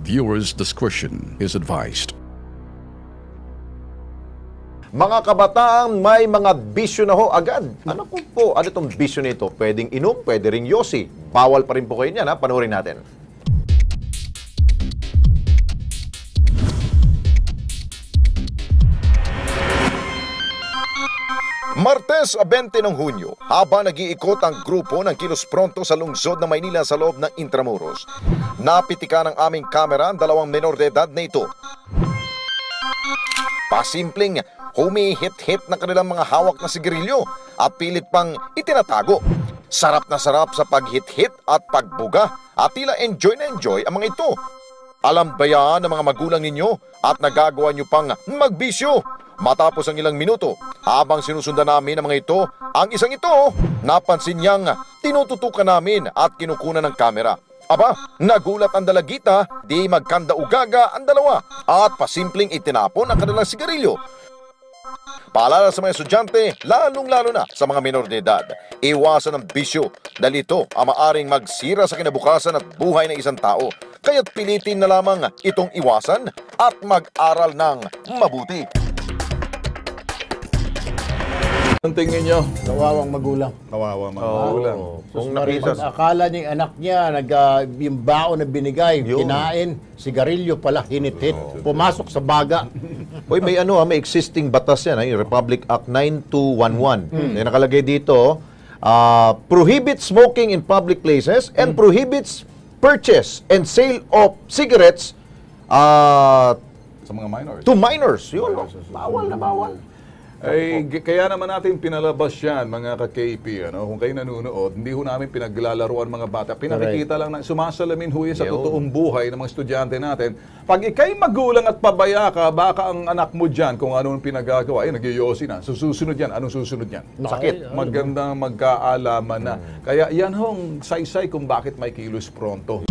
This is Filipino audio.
Viewers' discretion is advised. Mga kabataang may mga bisyo na ho agad. Ano po po? Ano itong bisyo nito? Pwedeng inom, pwede ring yosi. Bawal pa rin po kayo niyan ha. Panoorin natin. Martes 20 ng Hunyo, habang nag-iikot ang grupo ng Kilos Pronto sa lungsod ng Maynila sa loob ng Intramuros, napitika ng aming kamera ang dalawang menor de edad na ito. Pasimpleng humihit-hit na kanilang mga hawak na sigarilyo at pilit pang itinatago. Sarap na sarap sa paghit-hit at pagbuga at tila enjoy na enjoy ang mga ito. Alam ba yan ng mga magulang ninyo at nagagawa nyo pang magbisyo? Matapos ang ilang minuto, habang sinusundan namin ang mga ito, ang isang ito, napansin niyang tinututukan namin at kinukunan ng kamera. Aba, nagulat ang dalagita, di magkanda-ugaga ang dalawa at pasimpleng itinapon ang kanilang sigarilyo. Paalala sa mga estudyante, lalong-lalo na sa mga minor de edad, iwasan ang bisyo dahil ito ang maaring magsira sa kinabukasan at buhay ng isang tao. Kaya't pilitin na lamang itong iwasan at mag-aral ng mabuti. Ang tingin nyo? Kawawang magulang. Kawawa mga magulang. Kung Kung nakita akala niya yung anak niya, nag, ah, yung baon na binigay, Yun. kinain, sigarilyo pala, hinit-hit, pumasok sa baga. Uy, may ano ha, may existing batas yan, ha, yung Republic Act 9211. May nakalagay dito, ah, prohibits smoking in public places and prohibits purchase and sale of cigarettes ah, Sa mga minors. to minors. Yun, no? bawal na bawal. Ay, kaya naman natin pinalabas yan, mga ka-KP. Ano? Kung kayo nanonood, hindi ho namin pinaglalaruan mga bata. Pinakikita lang na sumasalamin ho sa totoong buhay ng mga estudyante natin. Pag ikay magulang at pabaya ka, baka ang anak mo dyan kung anong pinagagawa, ay nagyoyosi na. Susunod yan. Anong susunod yan? Sakit. Magandang magkaalaman na. Kaya yan hong saysay kung bakit may kilos pronto.